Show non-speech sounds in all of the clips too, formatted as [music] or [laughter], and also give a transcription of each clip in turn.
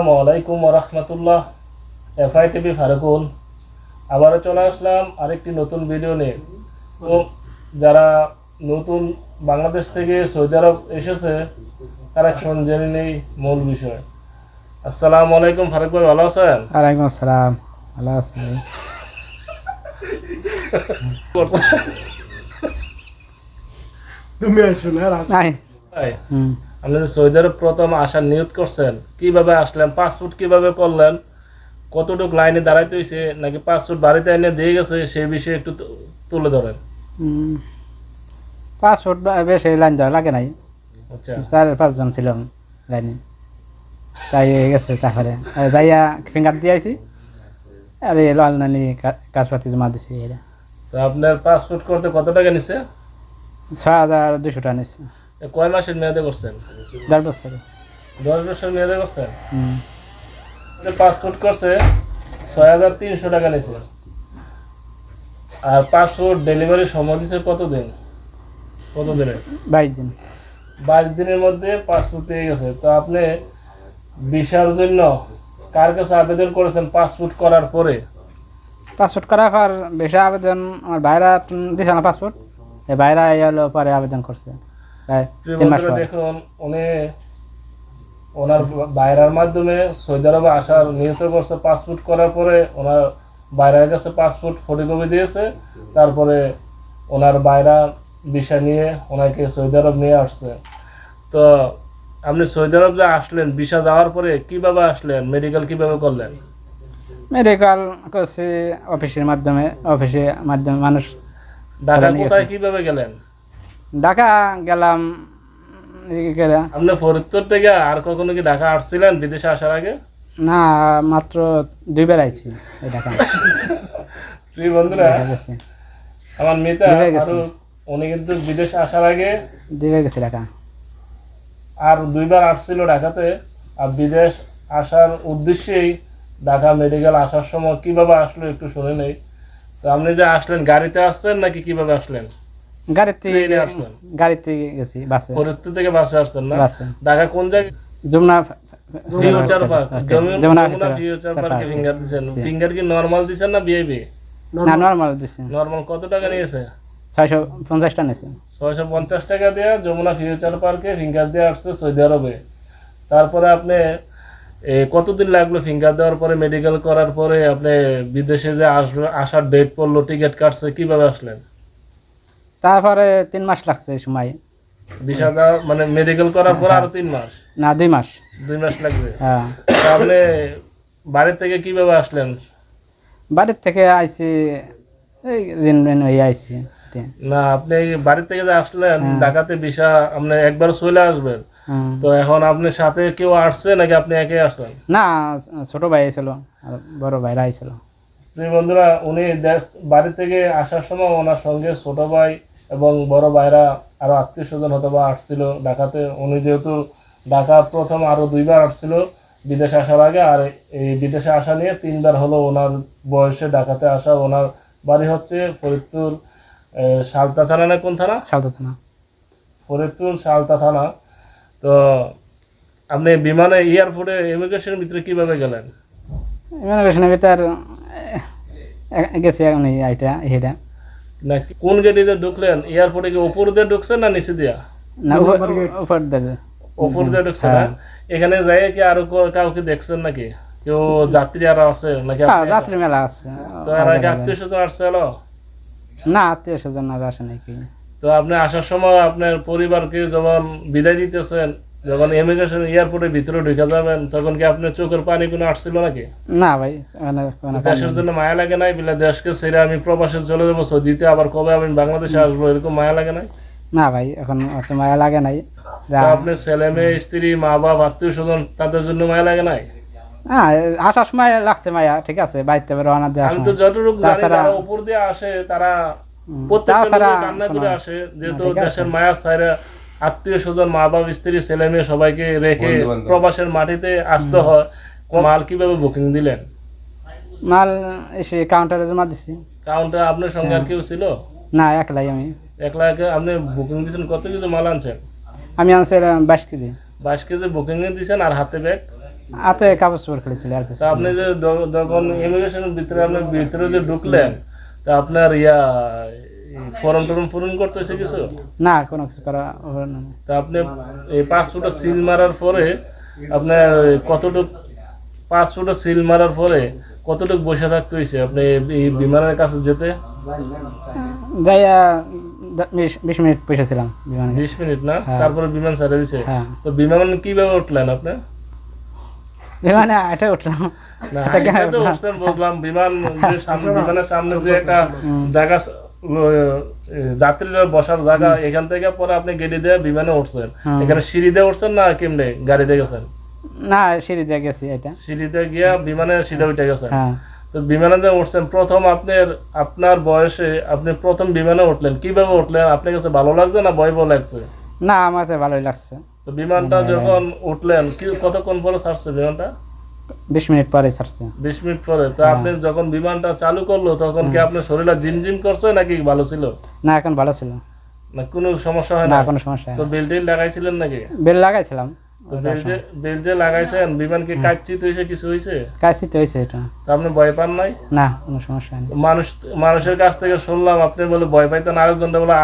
আসসালামু আলাইকুম রহমতুল্লাহ। FI TV Farukul. আবারও চলে আসলাম আরেকটি নতুন ভিডিও নিয়ে। তো যারা নতুন বাংলাদেশ থেকে সৌদি আরব এসেছে কারেকশন জেনে নেই মূল বিষয়। আসসালামু আলাইকুম ফারুক ভাই ভালো আছেন? ওয়ালাইকুম আসসালাম। ভালো আছি। তুমি আসো না নাই। আপনি যে সৌদি আরব প্রথম আসার নিয়ত করছেন কীভাবে আসলেন পাসপোর্ট কীভাবে করলেন কতটুকু লাইনে দাঁড়াইতে হয়েছে নাকি পাসপোর্ট বাড়িতে এনে দিয়ে গেছে সেই বিষয়ে একটু তুলে ধরেন। পাসপোর্ট বেশি লাইন দেওয়া লাগে নাই। আচ্ছা। চার পাঁচজন ছিলাম লাইনে। তাই হয়ে গেছে তারপরে। যাইয়া ফিঙ্গার দিয়ে আইছি। আর এই লাল নানি কাজপাতি জমা দিছি। তো আপনার পাসপোর্ট করতে কত টাকা নিছে? ছয় হাজার দুশো টাকা নিচ্ছে এ কয় মাসের মেয়াদে করছেন? দেড় বছর। দশ বছর মেয়াদে করছেন? হুম। পাসপোর্ট করছে ছয় হাজার তিনশো টাকা নিছে আর পাসপোর্ট ডেলিভারি সময় দিছে কতদিন? কত দিনে বাইশ দিন। বাইশ দিনের মধ্যে পাসপোর্ট পেয়ে গেছে। তো আপনি ভিসার জন্য কার কাছে আবেদন করেছেন পাসপোর্ট করার পরে? পাসপোর্ট করার পর বেশি আবেদন আমার বাইরা দিছে না পাসপোর্ট। এই বাইরা এলো পরে আবেদন করছে। প্রায় তিন মাস বন্ধুরা দেখুন উনি ওনার বাইরার মাধ্যমে সৌদি আরবে আসার করছে পাসপোর্ট করার পরে ওনার বাইরের কাছে পাসপোর্ট ফটোকপি দিয়েছে তারপরে ওনার বাইরা ভিসা নিয়ে ওনাকে সৌদি আরব নিয়ে আসছে। তো আপনি সৌদি আরব যে আসলেন ভিসা যাওয়ার পরে কীভাবে আসলেন? মেডিকেল কীভাবে করলেন? মেডিকেল করছি অফিসের মাধ্যমে অফিসের মাধ্যমে মানুষ ঢাকা কোথায় কীভাবে গেলেন? ঢাকা গেলাম আপনি ফরিদপুর থেকে আর কখনো কি ঢাকা আসছিলেন বিদেশে আসার আগে? না মাত্র দুইবার আইছি এই ঢাকা। [laughs] প্রিয় বন্ধুরা আমার মিতা উনি কিন্তু বিদেশ আসার আগে দুইবার গেছি ঢাকা। আর দুইবার আসছিল ঢাকাতে। আর বিদেশ আসার উদ্দেশ্যেই ঢাকা মেডিকেল আসার সময় কীভাবে আসলো একটু শুনে নেই। তো আপনি যে আসলেন গাড়িতে আসছেন নাকি কীভাবে আসলেন? গাড়িতে গাড়িতে গেছি বাসে। ফরিদপুর থেকে বাসে আসছেন না? বাসে। ঢাকা কোন জায়গায় Jamuna future park. Jamuna future future পার্কে ফিঙ্গার দিচ্ছেন ফিঙ্গার কি নর্মাল দিচ্ছেন না বিআইবি না নর্মাল দিছি। নর্মাল কত টাকা নিয়েছে? ছয়শো পঞ্চাশটা নিয়েছি। ছয়শো পঞ্চাশ টাকা দিয়ে যমুনা ফিউচার পার্কে ফিঙ্গার দিয়ে আসছে সৌদি আরবে। তারপরে আপনি কতদিন লাগল ফিঙ্গার দেওয়ার পরে মেডিকেল করার পরে আপনি বিদেশে যে আসবে আসার ডেট পড়ল টিকিট কাটছে কীভাবে আসলেন? তারপরে তিন মাস লাগছে এই সময়। দেওয়ার মানে মেডিকেল করার পরে আরও তিন মাস? না দুই মাস। দুই মাস লাগবে? হ্যাঁ। আপনি বাড়ি থেকে কীভাবে আসলেন? বাড়ির থেকে আইছি এই ঋণ ঋণ হয়ে আইছি না আপনি বাড়ি থেকে যে আসলেন ঢাকাতে ভিসা আপনি একবার চলে আসবেন। তো এখন আপনার সাথে কেউ আসছে নাকি আপনি একে আসছেন? না ছোট ভাই আইছিল আর বড় ভাইরা আইছিল প্রিয় বন্ধুরা উনি বাড়ি থেকে আসার সময় ওনার সঙ্গে ছোট ভাই এবং বড় ভাইরা আরও আত্মীয় স্বজন হয়তো বা আসছিল ঢাকাতে। উনি যেহেতু ঢাকা প্রথম আরও দুইবার আসছিল বিদেশে আসার আগে আর এই বিদেশে আসা নিয়ে তিনবার হলো ওনার বয়সে ঢাকাতে আসা। ওনার বাড়ি হচ্ছে ফরিদপুর সালতা থানা না কোন থানা? সালতা থানা। ফরিদপুর সালতা থানা। তো আপনি বিমানে এয়ারপোর্টে ইমিগ্রেশনের ভিতরে কীভাবে গেলেন? ইমিগ্রেশনের ভিতর গেছি উনি আইটা এটা না কোন গেটে দিয়ে ঢুকলেন? এয়ারপোর্টে কি উপর দিয়ে ঢুকছেন না নিচে দিয়া? না উপর- দিয়ে উপর দিয়ে ঢুকছেন না? এখানে যাই কি আরও কাউকে দেখছেন নাকি? কেউ যাত্রী আরও আছে নাকি হ্যাঁ আপনি? যাত্রী মেলা আছে। তো আগে আত্মীয় স্বজন আসছে হলো না আত্মীয় স্বজন আর আসে নাকি তো আপনি আসার সময় আপনার পরিবারকে যখন বিদায় দিতেছেন যখন ইমিগ্রেশন এয়ারপোর্টের ভিতরে ঢুকে যাবেন তখন কি আপনার চোখের পানি কোনো আসছিল নাকি? না ভাই পানি দেশের জন্য মায়া লাগে নাই? বিলা দেশকে ছেড়ে আমি প্রবাসে চলে যাব সৌদিতে আবার কবে আমি বাংলাদেশে আসব এরকম মায়া লাগে নাই? না ভাই এখন অত মায়া লাগে নাই। আপনার ছেলে মেয়ে স্ত্রী মা বাপ আত্মীয় স্বজন তাদের জন্য মায়া লাগে নাই? হ্যাঁ আসার সময় লাগছে মায়া ঠিক আছে রওনা দেওয়ার আমি তো যতটুকু জানি তাছাড়া- উপর দিয়ে আসে তারা হুম, প্রত্যেকটা কান্না করে আসে যেহেতু দেশের মায়া আত্মীয় স্বজন মা বাপ স্ত্রী ছেলে মেয়ে সবাইকে রেখে প্রবাসের মাটিতে আসতে হয়। মাল কীভাবে বুকিং দিলেন? মাল এসে কাউন্টারে জমা দিছি। কাউন্টার আপনার সঙ্গে হ্যাঁ। আর কেউ ছিল? না একলাই আমি। একলা আপনি বুকিং দিয়েছেন কত কিছু মাল আনছেন? আমি আনছি বাইশ কেজি। বাইশ কেজি বুকিং এ দিয়েছেন আর হাতে ব্যাগ হাতে কাপড় চোপড় খেলেছিল আর কিছু আপনি যে যখন ইমিগ্রেশনের ভিতরে আপনি ভিতরে যে ঢুকলেন তা আপনার ইয়া ফর্ম টর্ম পূরণ করতেছে কিছু? না কোনো কিছু করা তা আপনি এই পাসপোর্টে সিল মারার পরে আপনার কতটুক পাসপোর্টে সিল মারার পরে কতটুক বসে থাকতে হয়েছে? আপনি এই বিমানের কাছে যেতে? যাইয়া বিশ মিনিট বসেছিলাম বিমানে। বিশ মিনিট না? হ্যাঁ। তারপরে বিমান ছেড়ে দিছে? হ্যাঁ। তো বিমান কীভাবে উঠলেন আপনি? বিমানে আটে উঠলাম। না এটা তো বুঝলাম। বিমান সামনে বিমানের সামনে যে একটা জায়গা যাত্রীরা বসার জায়গা এখান থেকে পরে আপনি গেড়ি দিয়ে বিমানে উঠছেন। এখানে সিঁড়ি দিয়ে উঠছেন না কেমনে? গাড়িতে গেছেন? না সিঁড়ি দিয়ে গেছি এটা। সিঁড়িতে গিয়া বিমানে সিধা উঠে গেছেন। হ্যাঁ। তো বিমানে যে উঠছেন প্রথম আপনার আপনার বয়সে আপনি প্রথম বিমানে উঠলেন কীভাবে উঠলেন? আপনার কাছে ভালো লাগছে না ভয় ভয় লাগছে? না আমার কাছে ভালোই লাগছে। তো বিমানটা যখন উঠলেন কি কতক্ষণ পরে ছাড়ছে বিমানটা? বিশ মিনিট পরে ছাড়ছে। বিশ মিনিট পরে। তো হ্যাঁ। আপনি যখন বিমানটা চালু করল তখন কি আপনার শরীরটা জিমজিম করছে নাকি ভালো ছিল? না এখন ভালো ছিল। না কোনো সমস্যা হয় না না কোনো সমস্যা তো নেই বেল লাগাইছিলেন নাকি? বেল লাগাইছিলাম। তো বেল যে যে লাগাইছেন বিমান কি কাটচিত হয়েছে কিছু হয়েছে? কাশি তো এটা। তো আপনি ভয় পান নাই? না কোনো সমস্যা নেই মানুষ মানুষের কাছ থেকে শুনলাম আপনি বলে ভয় পাইতেন আরেকজনটা বলে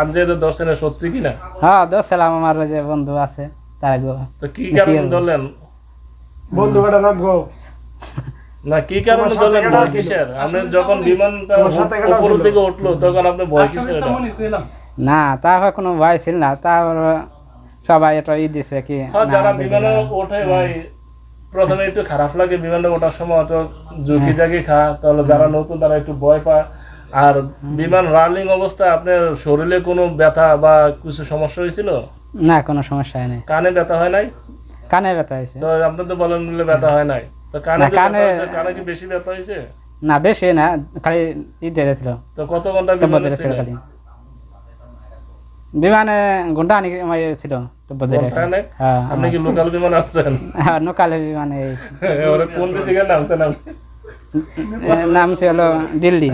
দর্শনে সত্যি কিনা হ্যাঁ দোষ ছিলাম আমার যে বন্ধু আছে তারা তো কি কারণে ধরলেন? বন্ধু না কি কারণে ভয় কিসের? আপনি যখন বিমানটা সাথে কাটা উপরের ছিল। উঠল তখন আপনি ভয় কিসের না কোনো ভয় ছিল না। সবাই এটা ই দিছে কি হ্যাঁ যারা বিমানে ওঠে ভাই প্রথমে একটু খারাপ লাগে বিমানে ওঠার সময় তো ঝুঁকি জাগি খা তাহলে যারা নতুন তারা একটু ভয় পায়। আর বিমান রানিং অবস্থায় আপনার শরীরে কোনো ব্যথা বা কিছু সমস্যা হয়েছিল? না কোনো সমস্যা নেই কানে ব্যথা হয় নাই? কানে ব্যথা হয়েছে। তো আপনি তো বলেন বলে ব্যথা হয় নাই। তো কানে না, কানে- কানে কি বেশি ব্যথা হয়েছে? না বেশি না খালি ই ছিল তো কত ঘণ্টা বিমানে ছিল? খালি। বিমানে ঘণ্টা আনি ছিল তব্য ঘন্টাখানেক? হ্যাঁ আপনি কি লোকাল বিমান আসছেন হ্যাঁ নকালে বিমানে এই। [laughs] ওরা কোন দেশে আপনি? নাম ছিল দিল্লি।